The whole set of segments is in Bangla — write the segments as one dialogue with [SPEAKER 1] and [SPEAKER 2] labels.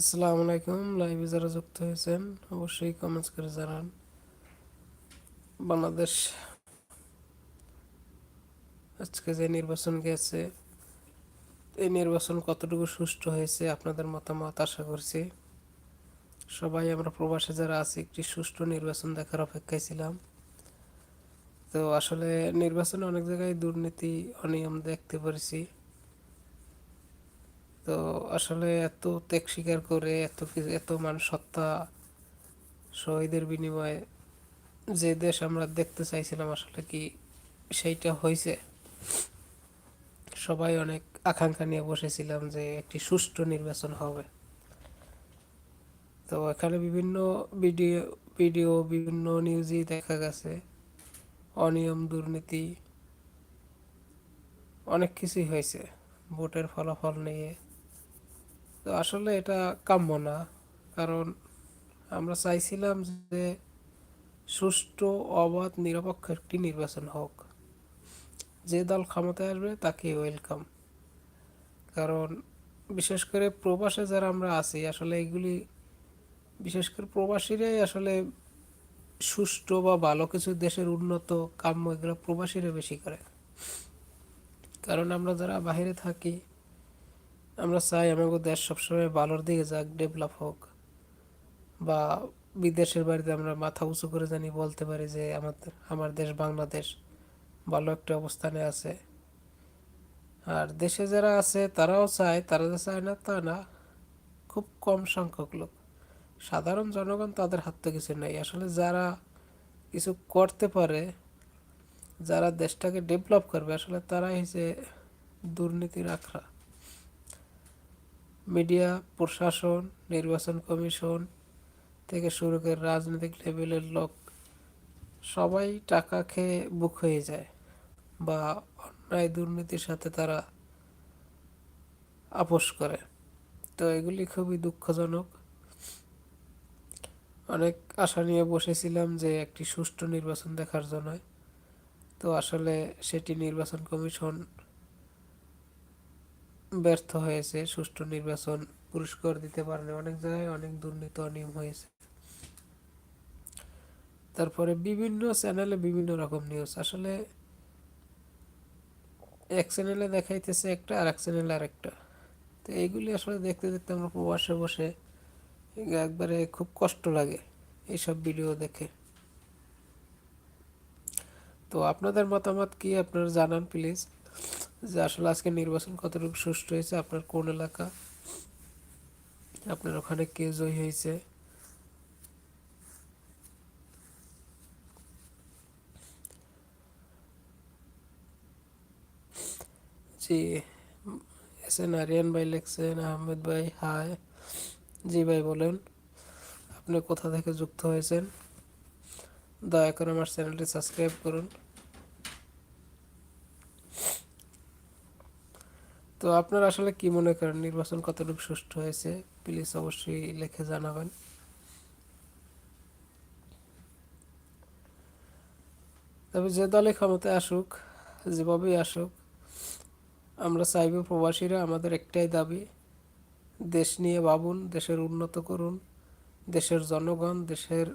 [SPEAKER 1] আসসালামু আলাইকুম, লাইভে যারা যুক্ত হয়েছেন, অবশ্যই কমেন্টস করে জানান। বাংলাদেশ আজকে যে নির্বাচন গেছে, এই নির্বাচন কতটুকু সুষ্ঠু হয়েছে আপনাদের মতামত আশা করছি। সবাই, আমরা প্রবাসে যারা আছি, একটি সুষ্ঠু নির্বাচন দেখার অপেক্ষায় ছিলাম। তো আসলে নির্বাচনে অনেক জায়গায় দুর্নীতি, অনিয়ম দেখতে পেরেছি। তো আসলে এত ত্যাগ স্বীকার করে, এত কিছু, এত মানুষ হত্যা শহীদের বিনিময়ে যে দেশ আমরা দেখতে চাইছিলাম আসলে কি সেইটা হয়েছে সবাই অনেক আকাঙ্ক্ষা নিয়ে বসেছিলাম যে একটি সুষ্ঠু নির্বাচন হবে। তো এখানে বিভিন্ন ভিডিও ভিডিও, বিভিন্ন নিউজই দেখা গেছে। অনিয়ম, দুর্নীতি, অনেক কিছুই হয়েছে। ভোটের ফলাফল নিয়ে তো আসলে এটা কাম্য না। কারণ আমরা চাইছিলাম যে সুষ্ঠু, অবাধ, নিরপেক্ষ একটি নির্বাচন হোক। যে দল ক্ষমতায় আসবে তাকে ওয়েলকাম কারণ বিশেষ করে প্রবাসে যারা আমরা আছি, আসলে এগুলি বিশেষ করে প্রবাসীরাই আসলে সুষ্ঠু বা ভালো কিছু দেশের উন্নত কাম্য এগুলো প্রবাসীরা বেশি করে। কারণ আমরা যারা বাইরে থাকি আমরা চাই আমাদের দেশ সবসময় ভালোর দিকে যাক ডেভেলপ হোক। বা বিদেশের বাড়িতে আমরা মাথা উঁচু করে জানি, বলতে পারি যে আমাদের, আমার দেশ বাংলাদেশ ভালো একটা অবস্থানে আছে। আর দেশে যারা আছে, তারাও চায়, তারা যে চায় না, তা না। খুব কম সংখ্যক লোক। সাধারণ জনগণ তাদের হাত থেকে কিছু নেই। আসলে যারা কিছু করতে পারে, যারা দেশটাকে ডেভেলপ করবে, আসলে তারাই হচ্ছে দুর্নীতির আখড়া। মিডিয়া, প্রশাসন, নির্বাচন কমিশন থেকে শুরু করে রাজনৈতিক লেভেলের লোক, সবাই টাকা খেয়ে বুক হয়ে যায় বা অন্যায় দুর্নীতির সাথে তারা আপোষ করে। তো এগুলি খুবই দুঃখজনক। অনেক আশা নিয়ে বসেছিলাম যে একটি সুষ্ঠু নির্বাচন দেখার জন্য। তো আসলে সেটি নির্বাচন কমিশন ব্যর্থ হয়েছে, সুষ্ঠু নির্বাচন পুরস্কার দিতে পারেনি। অনেক জায়গায় অনেক দুর্নীতি, অনিয়ম হয়েছে। তারপরে বিভিন্ন চ্যানেলে বিভিন্ন রকম নিউজ আসলে এক চ্যানেলে দেখাইতেছে একটা, আর এক চ্যানেলে আরেকটা। তো এইগুলি আসলে দেখতে দেখতে আমরা প্রবাসে বসে একবারে খুব কষ্ট লাগে এইসব ভিডিও দেখে। তো আপনাদের মতামত কি? আপনারা জানান প্লিজ যে আসলে আজকে নির্বাচন কতটুকু সুষ্ঠু হয়েছে, আপনার কোন এলাকা? আপনার ওখানে কে জয়ী হয়েছে? জি, এস এন আরিয়ান ভাই লিখছেন, আহমেদ ভাই, হাই। জি ভাই, বলেন, আপনি কোথা থেকে যুক্ত হয়েছেন? দয়া করে আমার চ্যানেলটি সাবস্ক্রাইব করুন। তো আপনারা আসলে কি মনে করেন নির্বাচন কতটুকু সুষ্ঠু হয়েছে? প্লিজ অবশ্যই লিখে জানাবেন। তবে যে দলে ক্ষমতায় আসুক, যেভাবেই আসুক, আমরা চাইব প্রবাসীরা আমাদের একটাই দাবি, দেশ নিয়ে ভাবুন, দেশের উন্নত করুন, দেশের জনগণ, দেশের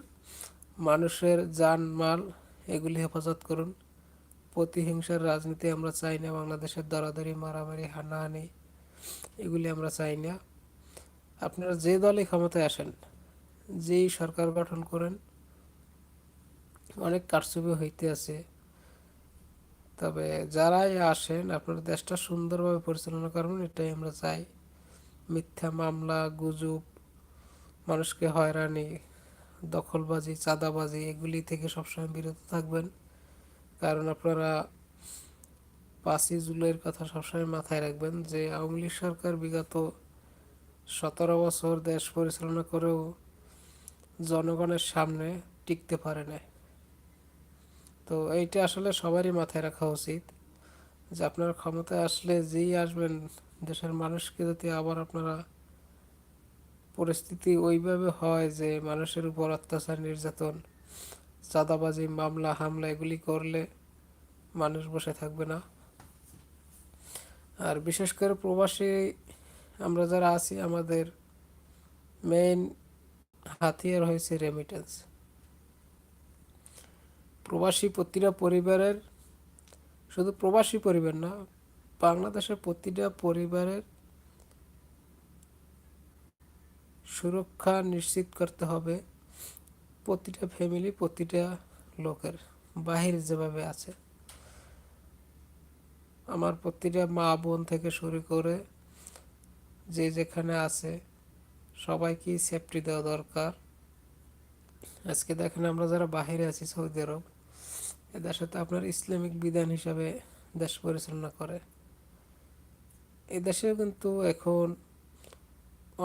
[SPEAKER 1] মানুষের যান মাল এগুলি হেফাজত করুন। প্রতিহিংসার রাজনীতি আমরা চাই না, বাংলাদেশের দরাদরি, মারামারি, হানাহানি, এগুলি আমরা চাই না। আপনারা যে দলে ক্ষমতায় আসেন, যেই সরকার গঠন করেন, অনেক কারচুপি হইতে আছে। তবে যারাই আসেন, আপনার দেশটা সুন্দরভাবে পরিচালনা করবেন, এটাই আমরা চাই। মিথ্যা মামলা, গুজব, মানুষকে হয়রানি, দখলবাজি, চাঁদাবাজি, এগুলি থেকে সবসময় বিরত থাকবেন। কারণ আপনারা পাঁচই জুলাইয়ের কথা সবসময় মাথায় রাখবেন যে আওয়ামী লীগ সরকার বিগত সতেরো বছর দেশ পরিচালনা করেও জনগণের সামনে টিকতে পারে না তো এইটা আসলে সবারই মাথায় রাখা উচিত যে আপনার ক্ষমতায় আসলে যেই আসবেন, দেশের মানুষকে যদি আবার আপনারা পরিস্থিতি ওইভাবে হয় যে মানুষের উপর অত্যাচার, নির্যাতন চাঁদাবাজি, মামলা, হামলা এগুলি করলে মানুষ বসে থাকবে না। আর বিশেষ করে প্রবাসী আমরা যারা আছি, আমাদের মেইন হাতিয়ার হয়েছে রেমিটেন্স প্রবাসী প্রতিটা পরিবারের, শুধু প্রবাসী পরিবার না, বাংলাদেশের প্রতিটা পরিবারের সুরক্ষা নিশ্চিত করতে হবে। প্রতিটা ফ্যামিলি প্রতিটা লোকের বাহির যেভাবে আছে। আমার প্রতিটা মা বোন থেকে শুরু করে যে যেখানে আছে সবাইকেই সেফটি দেওয়া দরকার। আজকে দেখেন আমরা যারা বাহিরে আছি, সৌদি আরব এ দেশে তো আপনার ইসলামিক বিধান হিসাবে দেশ পরিচালনা করে। এ দেশেও কিন্তু এখন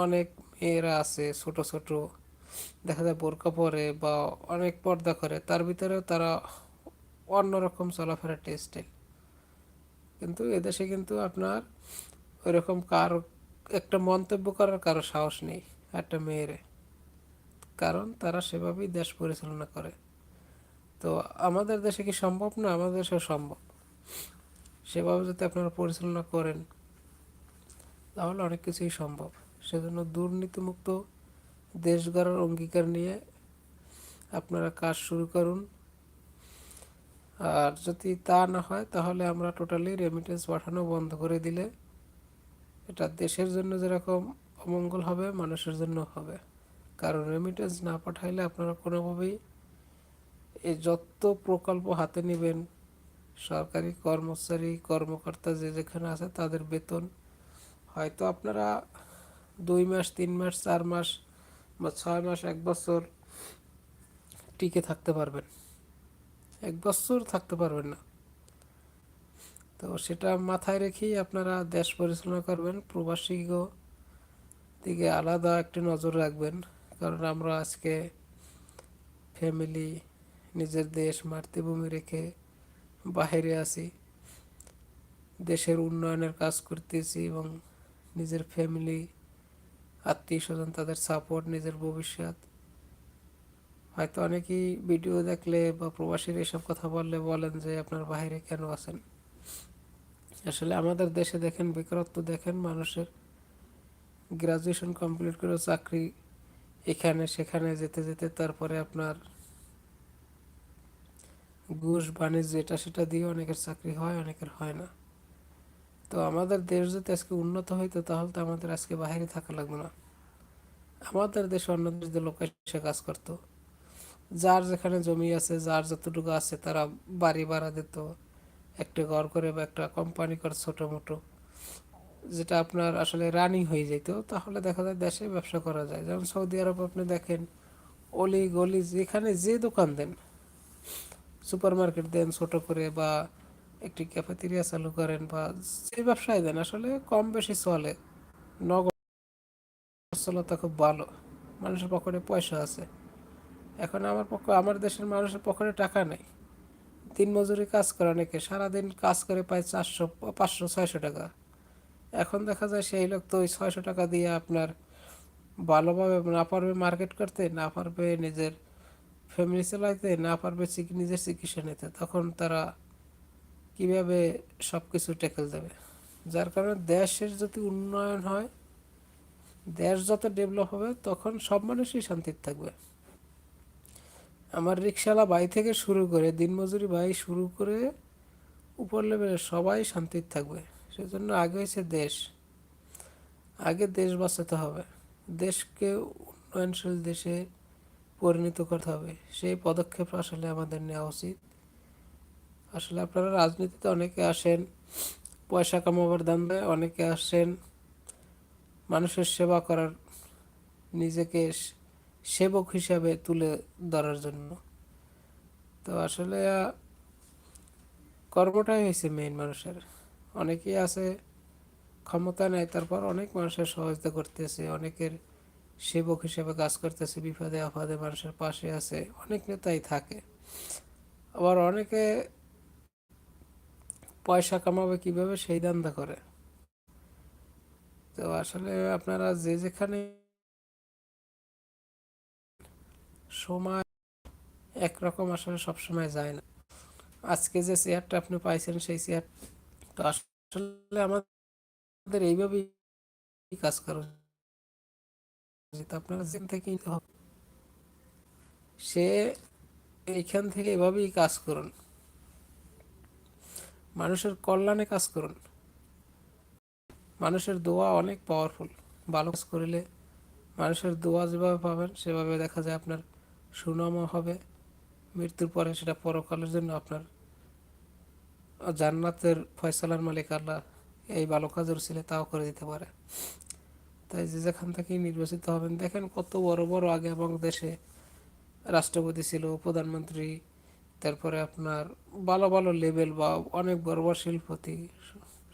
[SPEAKER 1] অনেক মেয়েরা আছে, ছোট ছোট দেখা যায় বোরকা পরে বা অনেক পর্দা করে, তার ভিতরেও তারা অন্যরকম চলাফেরা টেস্টাইল কিন্তু এদেশে কিন্তু আপনার ওইরকম কার, একটা মন্তব্য করার কারও সাহস নেই, একটা মেয়েরে। কারণ তারা সেভাবেই দেশ পরিচালনা করে। তো আমাদের দেশে কি সম্ভব না? আমাদের দেশেও সম্ভব। সেভাবে যদি আপনারা পরিচালনা করেন, তাহলে অনেক কিছুই সম্ভব। সেজন্য দুর্নীতিমুক্ত দেশ গড়ার অঙ্গীকার নিয়ে আপনারা কাজ শুরু করুন। আর যদি তা না হয়, তাহলে আমরা টোটালি রেমিটেন্স পাঠানো বন্ধ করে দিলে এটা দেশের জন্য যেরকম অমঙ্গল হবে, মানুষের জন্য হবে। কারণ রেমিটেন্স না পাঠাইলে আপনারা কোনোভাবেই এই যত প্রকল্প হাতে নেবেন, সরকারি কর্মচারী, কর্মকর্তা যে যেখানে আছে তাদের বেতন, হয়তো আপনারা দুই মাস, তিন মাস, চার মাস বা ছয় মাস, এক বছর টিকে থাকতে পারবেন। এক বছর থাকতে পারবেন না। তো সেটা মাথায় রেখেই আপনারা দেশ পরিচালনা করবেন প্রবাসীগো দিকে আলাদা একটি নজর রাখবেন। কারণ আমরা আজকে ফ্যামিলি নিজের দেশ, মাতৃভূমি রেখে বাহিরে আছি। দেশের উন্নয়নের কাজ করতেছি এবং নিজের ফ্যামিলি আত্মীয় স্বজন তাদের সাপোর্ট নিজের ভবিষ্যৎ। হয়তো অনেকেই ভিডিও দেখলে বা প্রবাসীর এসব কথা বললে বলেন যে, আপনার বাইরে কেন আছেন? আসলে আমাদের দেশে দেখেন, বেকারত্ব দেখেন, মানুষের গ্রাজুয়েশন কমপ্লিট করে চাকরি এখানে, সেখানে, যেতে যেতে তারপরে আপনার ঘুষ, বাণিজ্য, এটা, সেটা দিয়ে অনেকের চাকরি হয়, অনেকের হয় না। তো আমাদের দেশ যদি আজকে উন্নত হইতো, তাহলে তো আমাদের আজকে বাইরে থাকা লাগতো না। আমাদের দেশে অন্য দেশের লোক এসে কাজ করতো। যার যেখানে জমি আছে, যার যতটুকু আছে, তারা বাড়ি ভাড়া দিত। একটা ঘর করে বা একটা কোম্পানি করে ছোটো মোটো। যেটা আপনার আসলে রানিং হয়ে যেত তাহলে দেখা যায় দেশে ব্যবসা করা যায়। যেমন সৌদি আরব আপনি দেখেন অলি গলি যেখানে যে দোকান দেন সুপার মার্কেট দেন ছোট করে বা একটি ক্যাফেতেরিয়া চালু করেন বা যে ব্যবসায় দেন, আসলে কম বেশি চলে। সচ্ছলতা খুব ভালো। মানুষের পকেটে পয়সা আছে। এখন আমার পক্ষ আমার দেশের মানুষের পকেটে টাকা নেই। দিন মজুরি কাজ করে অনেকে, সারাদিন কাজ করে পায় চারশো, পাঁচশো, ছয়শো টাকা। এখন দেখা যায় সেই লোক তো ওই ছয়শো টাকা দিয়ে আপনার ভালোভাবে না পারবে মার্কেট করতে, না পারবে নিজের ফ্যামিলি চালাইতে, না পারবে নিজের চিকিৎসা নিতে। তখন তারা কীভাবে সব কিছু টেকেল দেবে? যার কারণে দেশের যদি উন্নয়ন হয়, দেশ যত ডেভেলপ হবে, তখন সব মানুষই শান্তিতে থাকবে। আমার রিক্সাওয়ালা ভাই থেকে শুরু করে, দিনমজুরি ভাই শুরু করে, উপর লেভেলে সবাই শান্তিতে থাকবে। সেজন্য আগে হয়েছে দেশ। আগে দেশ বাঁচাতে হবে। দেশকে উন্নয়নশীল দেশে পরিণত করতে হবে। সেই পদক্ষেপ আসলে আমাদের নেওয়া উচিত। আসলে আপনারা রাজনীতিতে অনেকে আসেন, পয়সা কামাবার দামে অনেকে আসেন, মানুষের সেবা করার নিজেকে সেবক হিসাবে তুলে ধরার জন্য। তো আসলে কর্মটাই হয়েছে মেইন মানুষের। অনেকেই আছে, ক্ষমতা নেয় তারপর অনেক মানুষের সহযোগিতা করতেছে, অনেকের সেবক হিসেবে কাজ করতেছে, বিপদে আপদে মানুষের পাশে আছে, অনেক নেতাই থাকে। আবার অনেকে পয়সা কামাবে কীভাবে, সেই ধান্দা করে। তো আসলে আপনারা যে যেখানে সময়, একরকম আসলে সব সময় যায় না। আজকে যে চেয়ারটা আপনি পাইছেন, সেই চেয়ার তো আসলে আমাদের এইভাবেই কাজ করা নির্বাচিত আপনারা যেখান থেকে সে এইখান থেকে এভাবেই কাজ করুন। মানুষের কল্যাণে কাজ করুন। মানুষের দোয়া অনেক পাওয়ারফুল ভালো কাজ করিলে মানুষের দোয়া যেভাবে পাবেন, সেভাবে দেখা যায় আপনার সুনামও হবে। মৃত্যুর পরে সেটা পরকালের জন্য আপনার জান্নাতের ফয়সালার মালিক আল্লাহ এই ভালো কাজের ছিল তাও করে দিতে পারে। তাই যে যেখান থেকে নির্বাচিত হবেন, দেখেন কত বড় বড় আগে এবং দেশে রাষ্ট্রপতি ছিল, প্রধানমন্ত্রী তারপরে আপনার ভালো ভালো লেভেল বা অনেক বড় বড় শিল্পতি,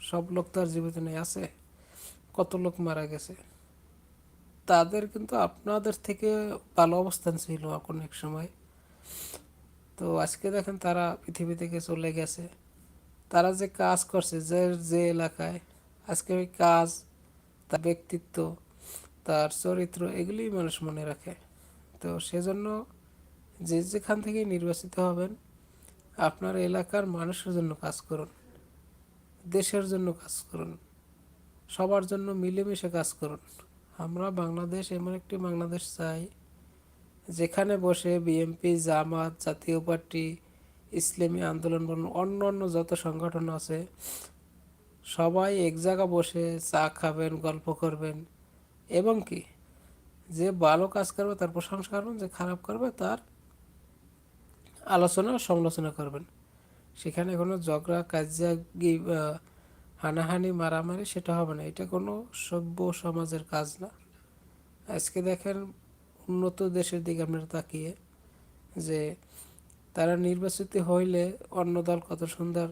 [SPEAKER 1] সব লোক তো আর জীবিত নেই, আছে। কত লোক মারা গেছে। তাদের কিন্তু আপনাদের থেকে ভালো অবস্থান ছিল এখন এক সময়। তো আজকে দেখেন তারা পৃথিবী থেকে চলে গেছে। তারা যে কাজ করছে, যে যে এলাকায়, আজকে ওই কাজ, তার ব্যক্তিত্ব, তার চরিত্র, এগুলিই মানুষ মনে রাখে। তো সেজন্য যে যেখান থেকে নির্বাচিত হবেন, আপনার এলাকার মানুষের জন্য কাজ করুন, দেশের জন্য কাজ করুন, সবার জন্য মিলেমিশে কাজ করুন। আমরা বাংলাদেশ এমন একটি বাংলাদেশ চাই, যেখানে বসে বিএনপি, জামাত, জাতীয় পার্টি, ইসলামী আন্দোলন বলুন, অন্য অন্য যত সংগঠন আছে, সবাই এক জায়গা বসে চা খাবেন, গল্প করবেন। এবং কি? যে ভালো কাজ করবে, তার প্রশংসা করবেন যে খারাপ করবে, তার আলোচনা সমালোচনা করবেন। সেখানে কোনো ঝগড়া কাজিয়া হানাহানি, মারামারি সেটা হবে না। এটা কোনো সভ্য সমাজের কাজ না। আজকে দেখেন উন্নত দেশের দিকে আপনারা তাকিয়ে যে তারা নির্বাচিত হইলে অন্য দল কত সুন্দর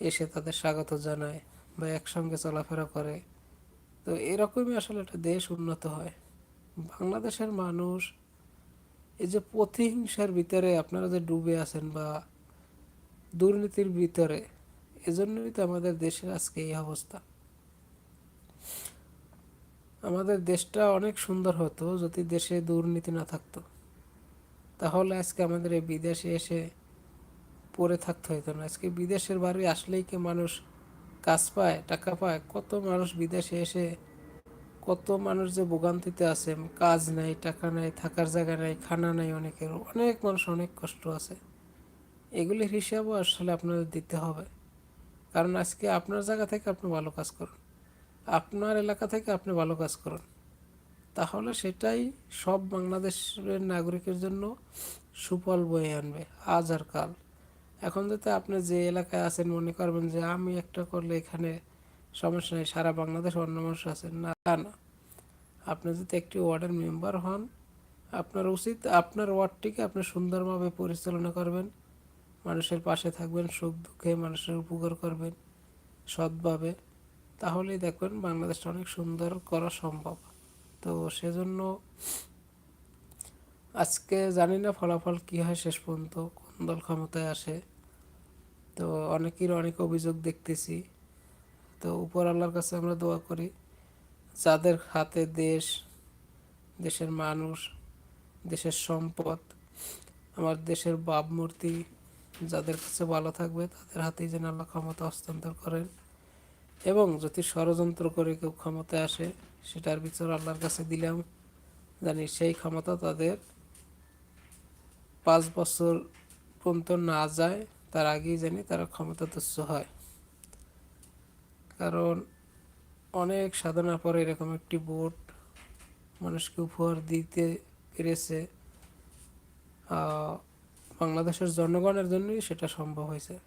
[SPEAKER 1] এসে তাদের স্বাগত জানায় বা একসঙ্গে চলাফেরা করে। তো এরকমই আসলে একটা দেশ উন্নত হয়। বাংলাদেশের মানুষ এই যে প্রতিহিংসার ভিতরে আপনারা যে ডুবে আছেন বা দুর্নীতির ভিতরে, এজন্যই তো আমাদের দেশের আজকে এই অবস্থা। আমাদের দেশটা অনেক সুন্দর হতো যদি দেশে দুর্নীতি না থাকতো। তাহলে আজকে আমাদের এই বিদেশে এসে পড়ে থাকতে হতো না। আজকে বিদেশের বাড়ি আসলেই কি মানুষ কাজ পায়, টাকা পায়? কত মানুষ বিদেশে এসে কত মানুষ যে ভোগান্তিতে আছে, কাজ নাই, টাকা নাই, থাকার জায়গা নাই, খানা নাই অনেকের, অনেক মানুষ অনেক কষ্ট আছে। এগুলির হিসাবও আসলে আপনাদের দিতে হবে। কারণ আজকে আপনার জায়গা থেকে আপনি ভালো কাজ করুন, আপনার এলাকা থেকে আপনি ভালো কাজ করুন। তাহলে সেটাই সব বাংলাদেশের নাগরিকের জন্য সুফল বয়ে আনবে, আজ আর কাল। এখন যাতে আপনি যে এলাকায় আছেন, মনে করবেন যে আমি একটা করলে এখানে সমস্যা নেই, সারা বাংলাদেশ অন্য মানুষ আছে। না তা না। আপনি যদি একটি ওয়ার্ডের মেম্বার হন, আপনার উচিত আপনার ওয়ার্ডটিকে আপনি সুন্দরভাবে পরিচালনা করবেন, মানুষের পাশে থাকবেন, সুখ দুঃখে মানুষের উপকার করবেন সৎভাবে। তাহলেই দেখবেন বাংলাদেশটা অনেক সুন্দর করা সম্ভব। তো সেজন্য আজকে জানি না ফলাফল কী হয় শেষ পর্যন্ত, কোন দল ক্ষমতায় আসে। তো অনেকের অনেক অভিযোগ দেখতেছি। তো উপর আল্লাহর কাছে আমরা দোয়া করি, যাদের হাতে দেশ, দেশের মানুষ, দেশের সম্পদ, আমার দেশের ভাবমূর্তি যাদের কাছে ভালো থাকবে, তাদের হাতেই যেন আল্লাহ ক্ষমতা হস্তান্তর করেন। এবং যদি ষড়যন্ত্র করে কেউ ক্ষমতায় আসে, সেটার বিচার আল্লাহর কাছে দিলাম। জানি সেই ক্ষমতা তাদের পাঁচ বছর পর্যন্ত না যায়, তার আগেই জানি তারা ক্ষমতা তুচ্ছ হয়। কারণ অনেক সাধনার পরে এরকম একটি বোট মানুষকে উপহার দিতে পেরেছে। বাংলাদেশের জনগণের জন্যই সেটা সম্ভব হয়েছে।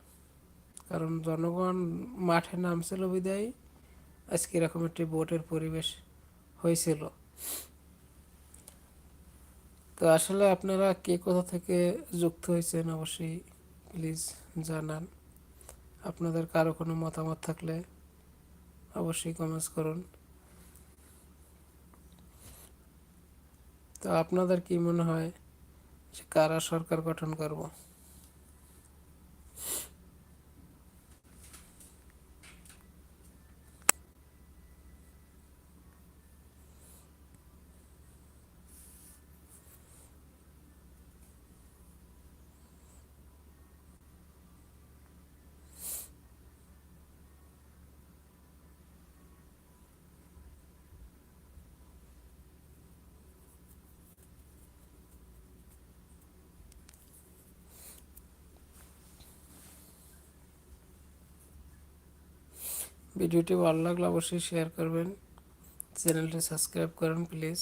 [SPEAKER 1] কারণ জনগণ মাঠে নামছিল বিদায়, আজকে এরকম একটি বোটের পরিবেশ হয়েছিল। তো আসলে আপনারা কে কোথা থেকে যুক্ত হয়েছেন অবশ্যই প্লিজ জানান। আপনাদের কারও কোনো মতামত থাকলে অবশ্যই কমেন্টস করুন। তো আপনাদের কি মনে হয় যে কারা সরকার গঠন করব? ভিডিওটি ভালো লাগলে অবশ্যই শেয়ার করবেন চ্যানেলটি সাবস্ক্রাইব করুন প্লিজ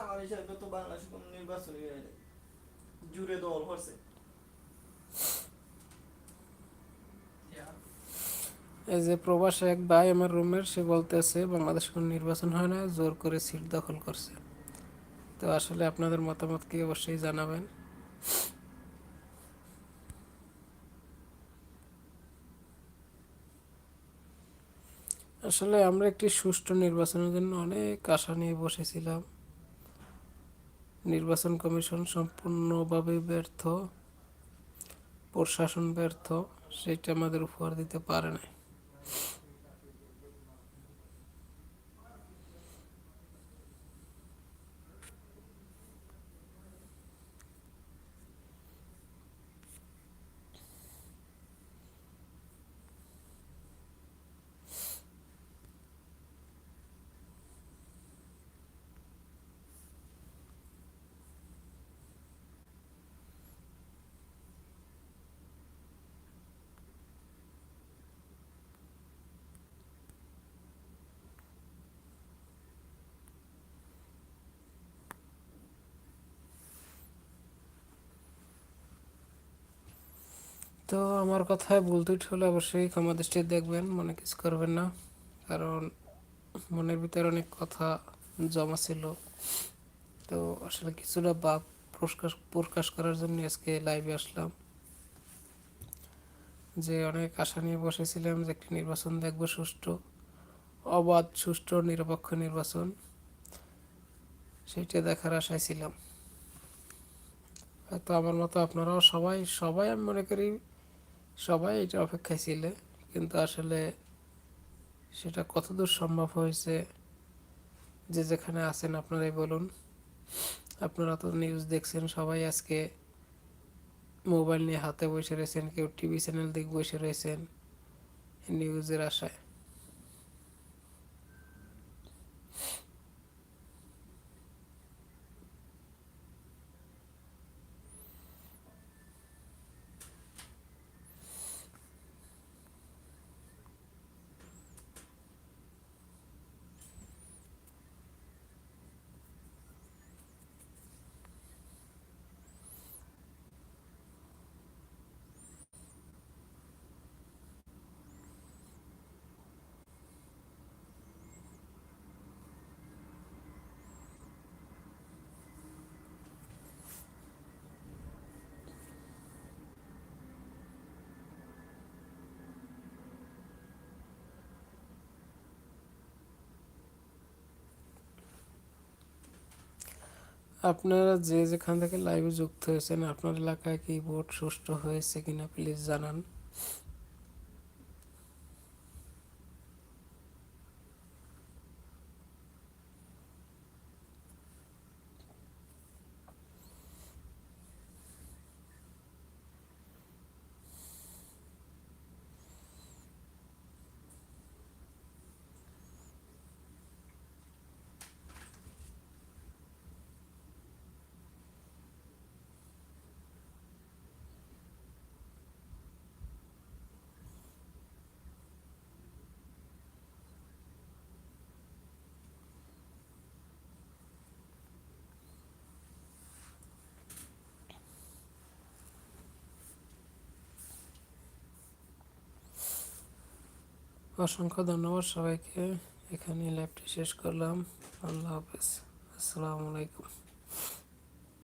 [SPEAKER 2] আমার হিসাবে তো জুড়ে দল হচ্ছে
[SPEAKER 1] এই যে প্রবাসে এক ভাই আমার রুমের, সে বলতেছে, বাংলাদেশ কোনো নির্বাচন হয় না, জোর করে সিট দখল করছে। তো আসলে আপনাদের মতামত কি? অবশ্যই জানাবেন। আসলে আমরা একটি সুষ্ঠু নির্বাচনের জন্য অনেক আশা নিয়ে বসেছিলাম। নির্বাচন কমিশন সম্পূর্ণভাবে ব্যর্থ প্রশাসন ব্যর্থ সেটা আমাদের উপহার দিতে পারে না তো আমার কথায় ত্রুটি হলে অবশ্যই ক্ষমা দৃষ্টি দেখবেন, মনে কিছু করবেন না। কারণ মনের ভিতরে অনেক কথা জমা ছিল। তো আসলে কিছুটা ভাব প্রকাশ প্রকাশ করার জন্য আজকে লাইভে আসলাম। যে অনেক আশা নিয়ে বসেছিলাম যে একটি নির্বাচন দেখব সুষ্ঠু, অবাধ, সুষ্ঠু, নিরপেক্ষ নির্বাচন। সেইটা দেখার আশায় ছিলাম। হয়তো আমার মতো আপনারাও সবাই সবাই আমি মনে করি সবাই এটা অপেক্ষায় ছিল, কিন্তু আসলে সেটা কতদূর সম্ভব হয়েছে, যে যেখানে আছেন আপনারাই বলুন। আপনারা তো নিউজ দেখছেন, সবাই আজকে মোবাইল নিয়ে হাতে বসে রয়েছেন, কেউ টিভি চ্যানেল দিকে বসে রয়েছেন নিউজের আশায়। আপনারা যে যেখান থেকে লাইভে যুক্ত হয়েছেন, আপনার এলাকায় কি ভোট সুষ্ঠু হয়েছে কিনা প্লিজ জানান। অসংখ্য ধন্যবাদ সবাইকে। এখানে লাইভটি শেষ করলাম। আল্লাহ হাফেজ। আসসালামু আলাইকুম।